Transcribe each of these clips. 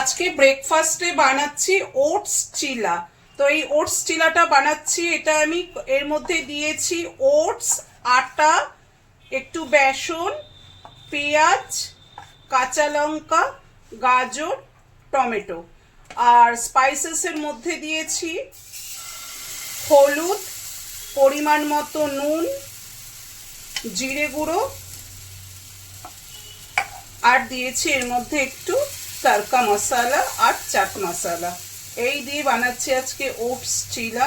আজকে ব্রেকফাস্টে বানাচ্ছি ওটস চিলা তো এই ওটস চিলাটা বানাচ্ছি, এটা আমি এর মধ্যে দিয়েছি ওটস আটা, একটু বেসন, পেঁয়াজ, কাঁচা লঙ্কা, গাজর, টমেটো। আর স্পাইসেসের মধ্যে দিয়েছি হলুদ, পরিমাণ মতো নুন, জিরে গুঁড়ো। আর দিয়েছি এর মধ্যে একটু তড়কা মশলা আর চাট মশালা। এই দিয়ে বানাচ্ছি আজকে ওটস চিলা।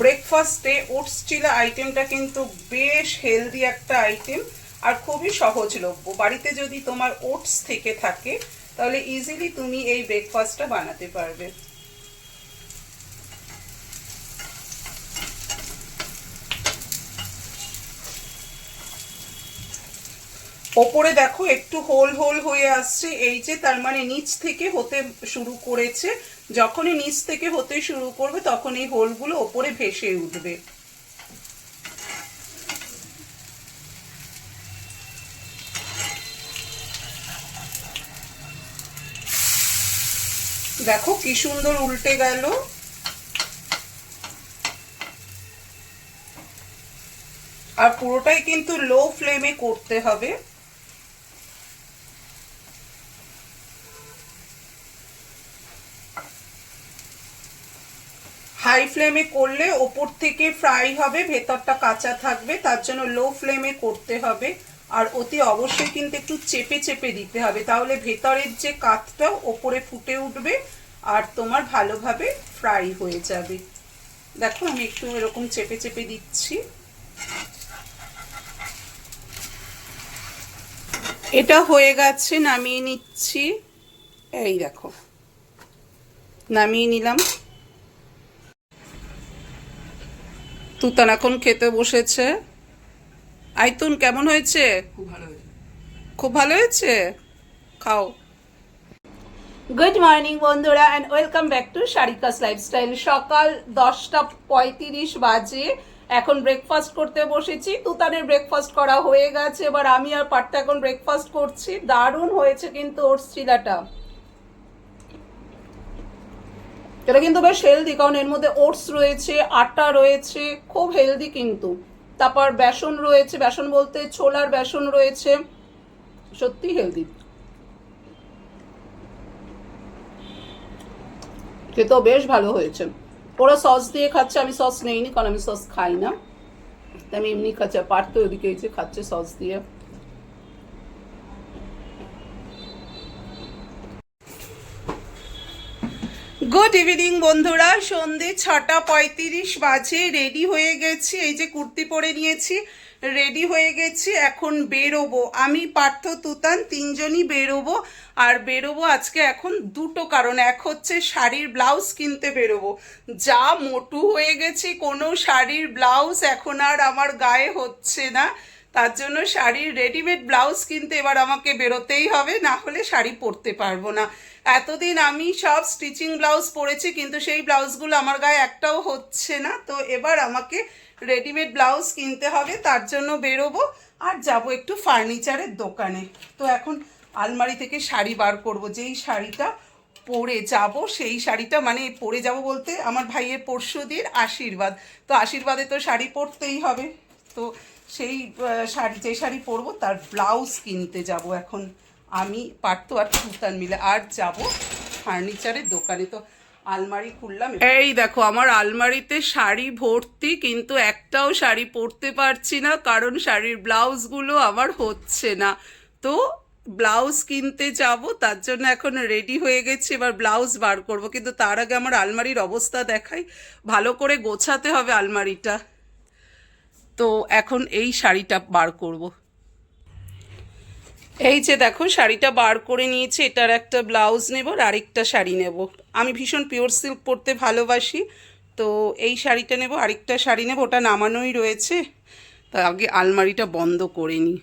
ব্রেকফাস্টে ওটস চিলা আইটেমটা কিন্তু বেশ হেলদি একটা আইটেম আর খুবই সহজলভ্য। বাড়িতে যদি তোমার ওটস থেকে থাকে, তাহলে ইজিলি তুমি এই ব্রেকফাস্টটা বানাতে পারবে। ওপরে দেখো একটু হোল হোল হয়ে আসছে, এই যে তার মানে নিচ থেকে হতে শুরু করেছে। যখনই নিচ থেকে হতে শুরু করবে, তখন এই হোলগুলো ওপরে ভেসে উঠবে। দেখো কি সুন্দর উল্টে গেল। আর পুরোটাই কিন্তু লো ফ্লেমে করতে হবে। হাই ফ্লেমে করলে ওপর থেকে ফ্রাই হবে, ভেতরটা কাঁচা থাকবে, তার জন্য লো ফ্লেমে করতে হবে। আর অতি অবশ্যই কিন্তু একটু চেপে চেপে দিতে হবে, তাহলে ভেতরের যে কাতটা ওপরে ফুটে উঠবে আর তোমার ভালোভাবে ফ্রাই হয়ে যাবে। দেখো, আমি একটু এরকম চেপে চেপে দিচ্ছি। এটা হয়ে গেছে, নামিয়ে নিচ্ছি। এই দেখো। নামিয়ে নিলাম। তুতান এখন খেতে বসেছে। আইতুন কেমন হয়েছে? খুব ভালো হয়েছে। খুব ভালো হয়েছে? খাও। গুড মর্নিং বন্ধুরা and welcome back to Sharika's lifestyle সকাল দশটা পঁয়ত্রিশ বাজে। এখন ব্রেকফাস্ট করতে বসেছি। তুতানের ব্রেকফাস্ট করা হয়ে গেছে। এবার আমি আর পার্থ এখন ব্রেকফাস্ট করছি। দারুণ হয়েছে কিন্তু ওর চিলাটা এটা কিন্তু বেশ হেলদি কারণ এর মধ্যে ওটস রয়েছে, আটা রয়েছে, খুব হেলদি কিন্তু। তারপর বেসন রয়েছে, বেসন বলতে ছোলার বেসন রয়েছে, সত্যি হেলদি খেতেও বেশ ভালো হয়েছে। ওরা সস দিয়ে খাচ্ছে, আমি সস নেইনি, কারণ আমি সস খাই না। আমি এমনি খাচ্ছি পার্থ ওদিকে খাচ্ছে সস দিয়ে। গুড ইভিনিং বন্ধুরা, সন্ধে ছটা পঁয়ত্রিশ বাজে, রেডি হয়ে গেছি, এই যে কুর্তি পরে নিয়েছি, রেডি হয়ে গেছি, এখন বেরোবো। আমি পার্থ তুতান, তিনজনই বেরোবো, আর বেরোবো আজকে এখন দুটো কারণ, এক হচ্ছে শাড়ির ব্লাউজ কিনতে বেরোবো। যা মোটু হয়ে গেছি, কোনো শাড়ির ব্লাউজ এখন আর আমার গায়ে হচ্ছে না। তার জন্য শাড়ির রেডিমেড ব্লাউজ কিনতে এবার আমাকে বেরোতেই হবে, না হলে শাড়ি পরতে পারব না। এতদিন আমি সব স্টিচিং ব্লাউজ পরেছি, কিন্তু সেই ব্লাউজগুলো আমার গায়ে একটাও হচ্ছে না। তো এবার আমাকে রেডিমেড ব্লাউজ কিনতে হবে, তার জন্য বেরোবো আর যাব একটু ফার্নিচারের দোকানে। তো এখন আলমারি থেকে শাড়ি বার করব, যেই শাড়িটা পরে যাব, সেই শাড়িটা মানে পরে যাব বলতে আমার ভাইয়ের পরশু দিন আশীর্বাদ। তো আশীর্বাদে তো শাড়ি পরতেই হবে। তো সেই শাড়ি, যে শাড়ি পরবো তার ব্লাউজ কিনতে যাব এখন। আমি পারতো আর সুতান মিলে। আর যাব ফার্নিচারের দোকানে। তো আলমারি খুললাম। এই দেখো, আমার আলমারিতে শাড়ি ভর্তি, কিন্তু একটাও শাড়ি পরতে পারছি না, কারণ শাড়ির ব্লাউজগুলো আমার হচ্ছে না। তো ব্লাউজ কিনতে যাব, তার জন্য এখন রেডি হয়ে গেছি, এবার ব্লাউজ বার করব। কিন্তু তার আগে আমার আলমারির অবস্থা দেখাই। ভালো করে গোছাতে হবে আলমারিটা। তো এখন এই শাড়িটা বার করব। এই যে দেখো, শাড়িটা বার করে নিয়েছি, এটার একটা ব্লাউজ নেব আর আরেকটা শাড়ি নেব। আমি ভীষণ পিওর সিল্ক পরতে ভালোবাসি, তো এই শাড়িটা নেব, আরেকটা শাড়ি নেব, ওটা নামানোই রয়েছে। তা আগে আলমারিটা বন্ধ করে নিই।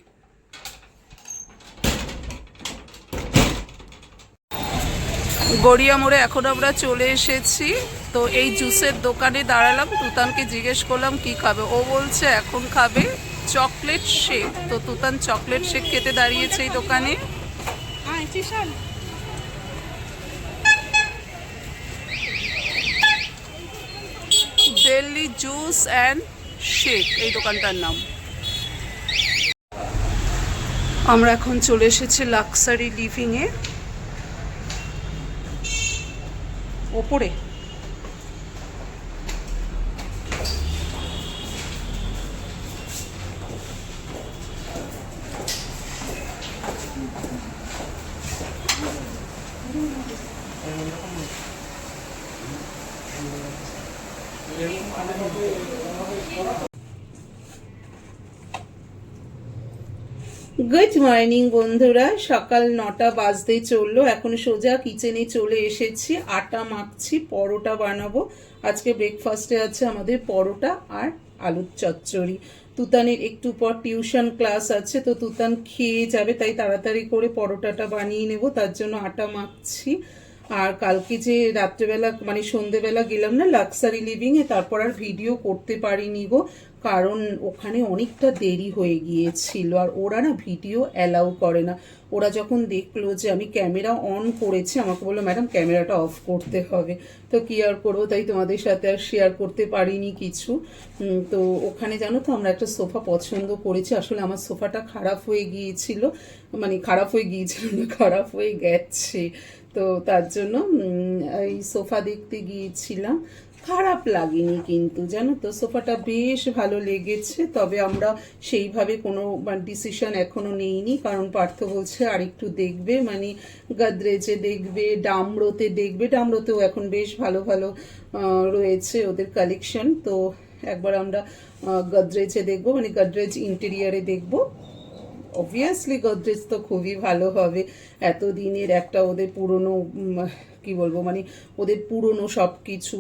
গড়িয়া মোড়ে এখন আমরা চলে এসেছি। তো এই জুসের দোকানে দাঁড়ালাম। তুতানকে জিজ্ঞেস করলাম কি খাবে? ও বলছে এখন খাবে চকলেট শেক। তো তুতান চকলেট শেক খেতে দাঁড়িয়েছে এই দোকানে। পঁচিশ দিল্লি জুস অ্যান্ড শেক এই দোকানটার নাম। আমরা এখন চলে এসেছি লাক্সারি লিভিংয়ে। ওপরে গুড মর্নিং বন্ধুরা। সকাল নটা বাজতে চলল। এখন সোজা কিচেনে চলে এসেছি। আটা মাখছি, পরোটা বানাবো। আজকে ব্রেকফাস্টে আছে আমাদের পরোটা আর আলুর চচ্চড়ি। তুতানের একটু পর টিউশন ক্লাস আছে, তো তুতান খেয়ে যাবে, তাই তাড়াতাড়ি করে পরোটাটা বানিয়ে নেব। তার জন্য আটা মাখছি। আর কালকে যে রাত্রেবেলা মানে সন্ধেবেলা গেলাম না লাক্সারি লিভিংয়ে তারপর আর ভিডিও করতে পারিনি গো। কারণ ওখানে অনেকটা দেরি হয়ে গিয়েছিল আর ওরা না ভিডিও অ্যালাউ করে না। ওরা যখন দেখল যে আমি ক্যামেরা অন করেছি, আমাকে বলল, ম্যাডাম, ক্যামেরাটা অফ করতে হবে। তো কি আর করব? তাই তোমাদের সাথে আর শেয়ার করতে পারিনি কিছু। তো ওখানে জানো তো আমরা একটা সোফা পছন্দ করেছি। আসলে আমার সোফাটা খারাপ হয়ে গিয়েছিল। মানে খারাপ হয়ে গিয়েছিল না, খারাপ হয়ে গেছে। তো তার জন্য এই সোফা দেখতে গিয়েছিলাম। খারাপ লাগেনি কিন্তু, জানো তো, সোফাটা বেশ ভালো লেগেছে, তবে আমরা সেইভাবে কোনো ডিসিশন এখনও নেইনি, কারণ পার্থ বলছে আর একটু দেখবে মানে গাদরেজে দেখবে, ডামরোতে দেখবে, ডামরোতেও এখন বেশ ভালো ভালো রয়েছে ওদের কালেকশন তো একবার আমরা গদরেজে দেখব মানে গদরেজ ইন্টেরিয়ারে দেখব। অবভিয়াসলি গোদরেজ তো খুবই ভালো হবে। এত দিনের একটা ওদের পুরনো কি বলব মানে ওদের পুরনো সব কিছু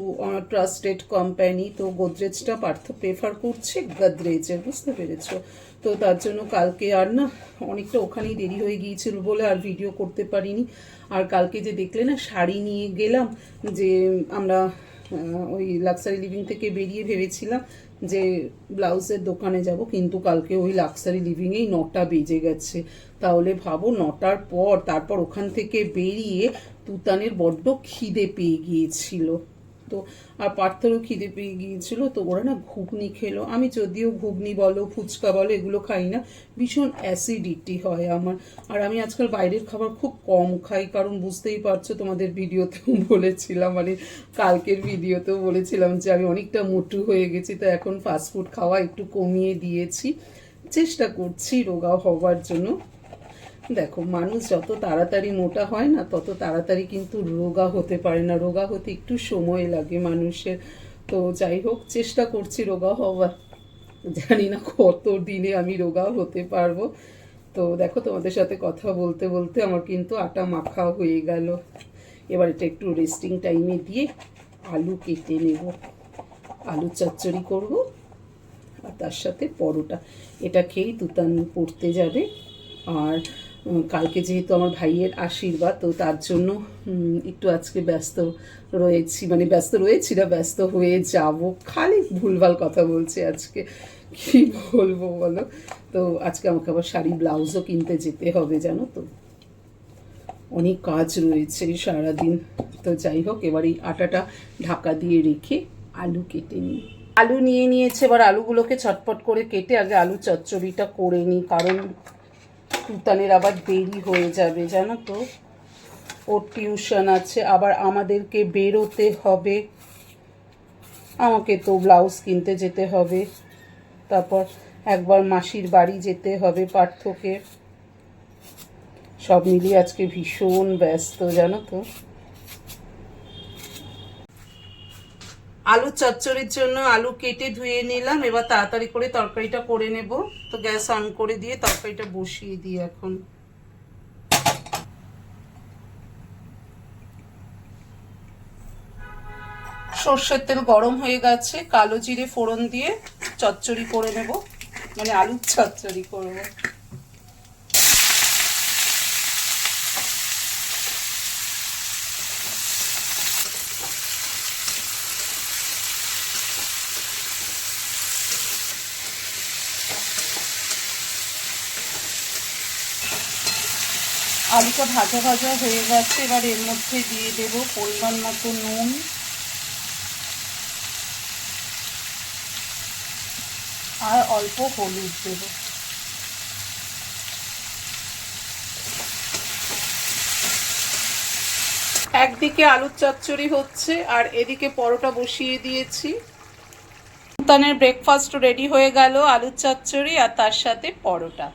ট্রাস্টেড কোম্পানি তো গোদরেজটা পার্থ প্রেফার করছে গোদরেজের বুঝতে পেরেছ? তো তার জন্য কালকে আর না, অনেকটা ওখানেই দেরি হয়ে গিয়েছিল বলে আর ভিডিও করতে পারিনি। আর কালকে যে দেখলে না, শাড়ি নিয়ে গেলাম যে আমরা ওই লাক্সারি লিভিং থেকে বেরিয়ে ভেবেছিলাম যে ব্লাউজের দোকানে যাব, কিন্তু কালকে ওই লাক্সারি লিভিংয়েই নটা বেজে গেছে। তাহলে ভাবো নটার পর, তারপর ওখান থেকে বেরিয়ে তুতানের বড্ড খিদে পেয়ে গিয়েছিল। তো আর পার্থরও খিদে পেয়ে গিয়েছিল, তো ওরা না ঘুগনি খেলো। আমি যদিও ঘুগনি বলো, ফুচকা বলো, এগুলো খাই না। ভীষণ অ্যাসিডিটি হয় আমার। আর আমি আজকাল বাইরের খাবার খুব কম খাই, কারণ বুঝতেই পারছ তোমাদের ভিডিওতেও বলেছিলাম মানে কালকের ভিডিওতেও বলেছিলাম যে আমি অনেকটা মোটু হয়ে গেছি, তো এখন ফাস্টফুড খাওয়া একটু কমিয়ে দিয়েছি। চেষ্টা করছি রোগা হওয়ার জন্য। দেখো, মানুষ যত তাড়াতাড়ি মোটা হয় না, তত তাড়াতাড়ি কিন্তু রোগা হতে পারে না। রোগা হতে একটু সময় লাগে মানুষের। তো যাই হোক, চেষ্টা করছি রোগা হওয়ার। জানি না কত দিনে আমি রোগা হতে পারব। তো দেখো, তোমাদের সাথে কথা বলতে বলতে আমার কিন্তু আটা মাখা হয়ে গেল। এবার এটা একটু রেস্টিং টাইমে দিয়ে আলু কেটে নেব। আলু চচ্চড়ি করব, আর তার সাথে পরোটা। এটা খেয়েই তুতান পড়তে যাবে। আর কালকে যেহেতু আমার ভাইয়ের আশীর্বাদ, তো তার জন্য একটু আজকে ব্যস্ত রয়েছি। মানে ব্যস্ত রয়েছি না, ব্যস্ত হয়ে যাব। খালি ভুলভাল কথা বলছি আজকে। কি বলব বলো? তো আজকে আমাকে আবার শাড়ি, ব্লাউজও কিনতে যেতে হবে, জানো তো। অনেক কাজ রয়েছে সারাদিন। তো যাই হোক, এবার এই আটাটা ঢাকা দিয়ে রেখে আলু কেটে নিই। আলু নিয়ে নিয়েছে, এবার আলুগুলোকে ছটপট করে কেটে আগে আলু চচ্চড়িটা করে নিই, কারণ তুতানের আবার দেরি হয়ে যাবে, জানো তো। ওর টিউশন আছে, আবার আমাদেরকে বেরোতে হবে। আমাকে তো ব্লাউজ কিনতে যেতে হবে। তারপর একবার মাসির বাড়ি যেতে হবে পার্থকে। সব মিলিয়ে আজকে ভীষণ ব্যস্ত, জানো তো। আলু চচ্চড়ির জন্য আলু কেটে ধুয়ে নিলাম। এবার তাড়াতাড়ি করে তরকারিটা করে নেব। তো গ্যাস অন করে দিয়ে তরকারিটা বসিয়ে দিই এখন। সর্ষের তেল গরম হয়ে গেছে। কালো জিরে ফোড়ন দিয়ে চচ্চড়ি করে নেব। মানে আলুর চচ্চড়ি করব। আলুটা ভাজা ভাজা হয়ে গেছে, এবার এর মধ্যে দিয়ে দেব পরিমাণ মতো নুন। আর অল্প হলুদ দেব। একদিকে আলুর চচ্চড়ি হচ্ছে, আর এদিকে পরোটা বসিয়ে দিয়েছি। তুতানের ব্রেকফাস্ট রেডি হয়ে গেল আলুর চচ্চড়ি আর তার সাথে পরোটা।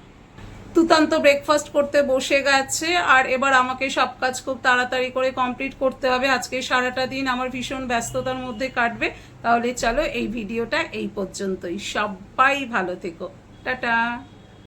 তুতান তো ব্রেকফাস্ট করতে বসে গেছে, আর এবার আমাকে সব কাজ খুব তাড়াতাড়ি করে কমপ্লিট করতে হবে। আজকে সারাটা দিন আমার ভীষণ ব্যস্ততার মধ্যে কাটবে, তাহলে চলো এই ভিডিওটা এই পর্যন্তই। সবাই ভালো থেকো। টাটা।